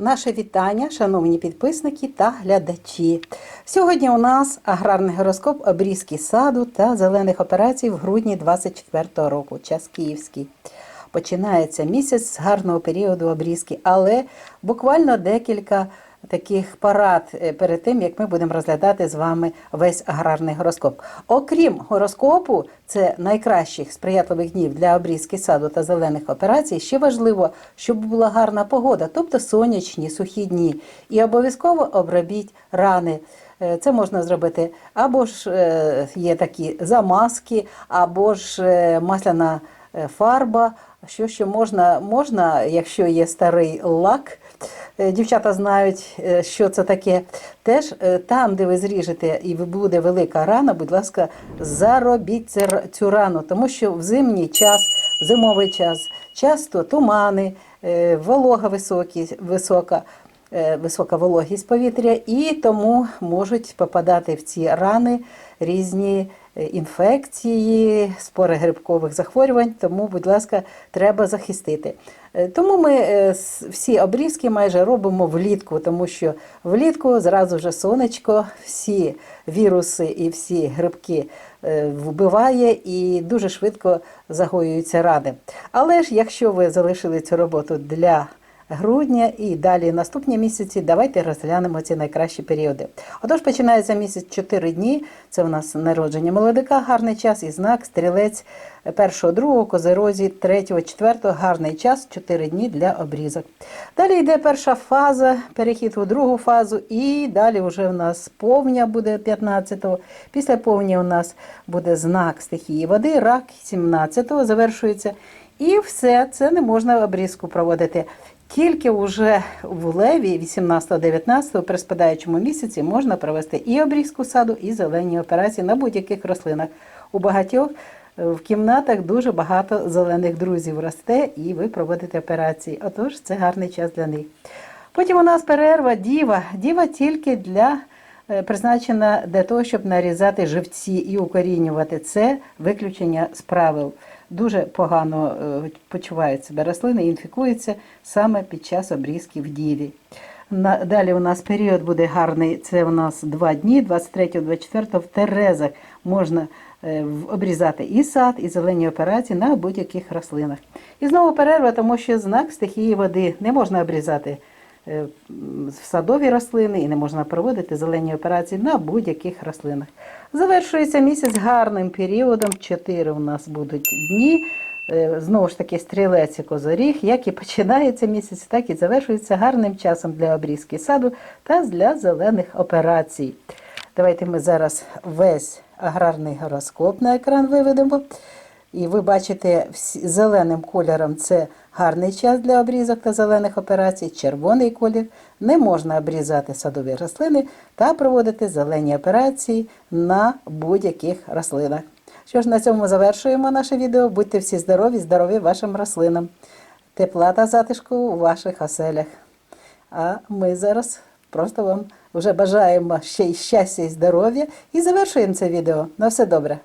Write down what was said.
Наше вітання, шановні підписники та глядачі. Сьогодні у нас аграрний гороскоп обрізки саду та зелених операцій в грудні 24 року, час київський. Починається місяць з гарного періоду обрізки, але буквально декілька таких парад е, перед тим, як ми будемо розглядати з вами весь аграрний гороскоп. Окрім гороскопу, це найкращих сприятливих днів для обрізки саду та зелених операцій. Ще важливо, щоб була гарна погода, тобто сонячні, сухі дні. І обов'язково обробіть рани. Е, Це можна зробити або ж е, є такі замазки, або ж масляна фарба. Що ще можна, можна, якщо є старий лак, дівчата знають, е, що це таке. Теж е, там, де ви зріжете і буде велика рана, будь ласка, заробіть цю рану, тому що в зимній час, в зимовий час часто тумани, е, волога високі, висока. е, Висока вологість повітря, і тому можуть попадати в ці рани різні е, інфекції, спори грибкових захворювань. Тому, будь ласка, треба захистити. Е, Тому ми е, всі обрізки майже робимо влітку, тому що влітку зразу вже сонечко, всі віруси і всі грибки е, вбиває і дуже швидко загоюються рани. Але ж якщо ви залишили цю роботу для грудня і далі наступні місяці, давайте розглянемо ці найкращі періоди. Отож, починається місяць 4 дні. Це у нас народження молодика, гарний час і знак, стрілець першого, другого, козерозі, третього, четвертого, гарний час, 4 дні для обрізок. Далі йде перша фаза, перехід у другу фазу, і далі вже у нас повня буде 15-го. Після повні у нас буде знак стихії води, рак 17-го завершується. І все, це не можна обрізку проводити. Тільки вже в леві 18-19 при спадаючому місяці можна провести і обрізку саду, і зелені операції на будь-яких рослинах. У багатьох е, в кімнатах дуже багато зелених друзів росте, і ви проводите операції. Отож, це гарний час для них. Потім у нас перерва діва. Діва тільки для призначена для того, щоб нарізати живці і укорінювати. Це виключення з правил. Дуже погано е, почувають себе рослини і інфікуються саме під час обрізки в діві. На- Далі у нас період буде гарний. Це у нас два дні, 23-24 в Терезах можна е, обрізати і сад, і зелені операції на будь-яких рослинах. І знову перерва, тому що знак стихії води не можна обрізати е, садові рослини і не можна проводити зелені операції на будь-яких рослинах. Завершується місяць гарним періодом. Чотири у нас будуть дні. Е, Знову ж таки, стрілець і козоріг, як і починається місяць, так і завершується гарним часом для обрізки саду та для зелених операцій. Давайте ми зараз весь аграрний гороскоп на екран виведемо. І ви бачите, зеленим кольором це гарний час для обрізок та зелених операцій. Червоний колір не можна обрізати садові рослини та проводити зелені операції на будь-яких рослинах. Що ж, на цьому завершуємо наше відео. Будьте всі здорові, здорові вашим рослинам. Тепла та затишку у ваших оселях. А ми зараз просто вам вже бажаємо ще й щастя і здоров'я і завершуємо це відео. На все добре.